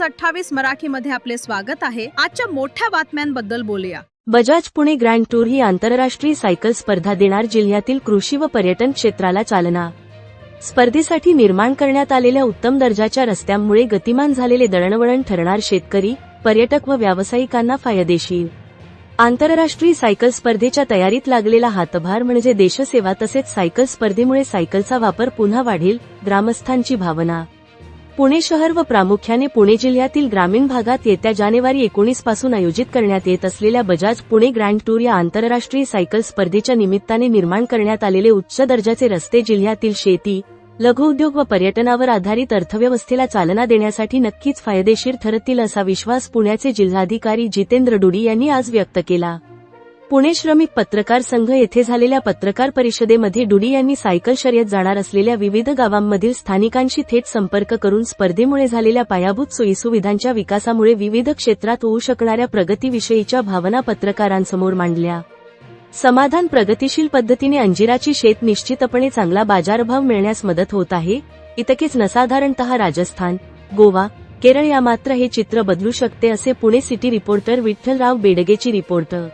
News अठ्ठावीस मराठी मध्ये आपले स्वागत आहे. आजच्या मोठ्या बातम्यांबद्दल बोलूया. बजाज पुणे ग्रँड टूर ही आंतरराष्ट्रीय सायकल स्पर्धा देणार जिल्ह्यातील कृषी व पर्यटन क्षेत्राला चालना. स्पर्धेसाठी निर्माण करण्यात आलेल्या उत्तम दर्जाच्या रस्त्यांमुळे गतिमान झालेले दळणवळण ठरणार शेतकरी पर्यटक व व्यावसायिकांना फायदेशीर आंतरराष्ट्रीय सायकल स्पर्धेच्या तयारीत लागलेला हातभार म्हणजे देशसेवा तसेच सायकल स्पर्धेमुळे सायकलचा वापर पुन्हा वाढेल ग्रामस्थांची भावना. पुणे शहर व प्रामुख्याने पुणे जिल्ह्यातील ग्रामीण भागात येत्या जानेवारी एकोणीसपासून आयोजित करण्यात येत असलेल्या बजाज पुणे ग्रँड टूर या आंतरराष्ट्रीय सायकल स्पर्धेच्या निमित्ताने निर्माण करण्यात आलेले उच्च दर्जाचे रस्ते जिल्ह्यातील शेती लघुउद्योग व पर्यटनावर आधारित अर्थव्यवस्थेला चालना देण्यासाठी नक्कीच फायदेशीर ठरतील असा विश्वास पुण्याचे जिल्हाधिकारी जितेंद्र डुडी यांनी आज व्यक्त केला. पुणे श्रमिक पत्रकार संघ येथे झालेल्या पत्रकार परिषदेमध्ये डुडी यांनी सायकल शर्यत जाणार असलेल्या विविध गावांमधील स्थानिकांशी थेट संपर्क करून स्पर्धेमुळे झालेल्या पायाभूत सोयीसुविधांच्या विकासामुळे विविध क्षेत्रात होऊ शकणाऱ्या प्रगतीविषयीच्या भावना पत्रकारांसमोर मांडल्या. समाधान प्रगतिशील पद्धतीने अंजिराची शेत निश्चितपणे चांगला बाजारभाव मिळण्यास मदत होत आहे. इतकेच नसाधारणतः राजस्थान गोवा केरळ या मात्र हे चित्र बदलू शकते असे पुणे सिटी रिपोर्टर विठ्ठलराव बेडगेची रिपोर्टर